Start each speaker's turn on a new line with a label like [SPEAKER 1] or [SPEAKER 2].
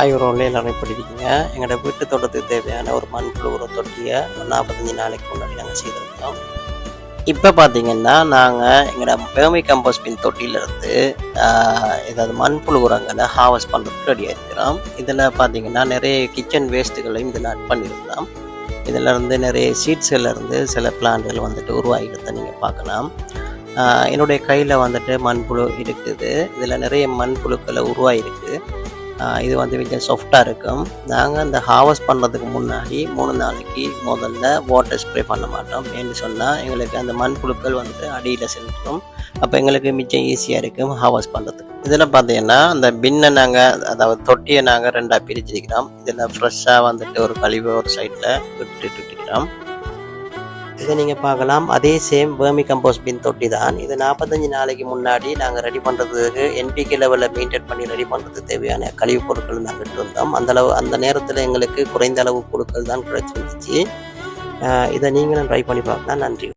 [SPEAKER 1] ஆய்வுரோவில் எல்லாரும் எப்படி இருக்கீங்க. எங்களோட வீட்டு தோட்டத்துக்கு தேவையான ஒரு மண்புழு உரம் தொட்டியை ஒரு நாற்பத்தஞ்சு நாளைக்கு முன்னாடி நாங்கள் செய்திருந்தோம் இப்போ பார்த்தீங்கன்னா நாங்கள் எங்களோட பேமி கம்போஸ்ட் பின் தொட்டியிலேருந்து ஏதாவது மண்புழு உரங்களை ஹார்வெஸ்ட் பண்ணுறதுக்கு ரெடியாக இருக்கிறோம் இதில் பார்த்தீங்கன்னா நிறைய கிச்சன் வேஸ்ட்டுகளையும் இதில் ஆட் பண்ணியிருக்கிறோம் இதில் இருந்து நிறைய சீட்ஸுலேருந்து சில பிளான்ட்கள் வந்துட்டு உருவாகிறத நீங்கள் பார்க்கலாம். என்னுடைய கையில் வந்துட்டு மண்புழு இருக்குது. இதில் நிறைய மண்புழுக்களை உருவாகிருக்கு இது வந்து கொஞ்சம் சாஃப்டாக இருக்கும். நாங்கள் இந்த ஹார்வெஸ்ட் பண்ணுறதுக்கு முன்னாடி மூணு நாளைக்கு முதல்ல வாட்டர் ஸ்ப்ரே பண்ண மாட்டோம். ஏன்னு சொன்னால் எங்களுக்கு அந்த மண்புழுக்கள் வந்துட்டு அடியில் செலுத்தும் அப்போ எங்களுக்கு மிச்சம் ஈஸியாக இருக்கும் ஹார்வெஸ்ட் பண்ணுறதுக்கு இதில் பார்த்தீங்கன்னா அந்த பின்னை நாங்கள் அதாவது தொட்டியை நாங்கள் ரெண்டாக பிரிச்சிருக்கிறோம். இதில் ஃப்ரெஷ்ஷாக வந்துட்டு ஒரு கழிவு ஒரு சைடில் விட்டுட்டு இருக்கிறோம் இதை நீங்கள் பார்க்கலாம். அதே சேம் வேர்மி கம்போஸ்ட் பின் தொட்டி தான் இது நாற்பத்தஞ்சு நாளைக்கு முன்னாடி நாங்கள் ரெடி பண்ணுறதுக்கு என்பிகே லெவலில் மெயின்டைன் பண்ணி ரெடி பண்ணுறதுக்கு தேவையான கழிவுப் பொருட்கள் நாங்கள் இருந்தோம் அந்தளவு அந்த நேரத்தில் எங்களுக்கு குறைந்த அளவு பொருட்கள் தான் கிடைச்சிருந்துச்சு. இதை நீங்களும் ட்ரை பண்ணி பார்க்கலாம். நன்றி.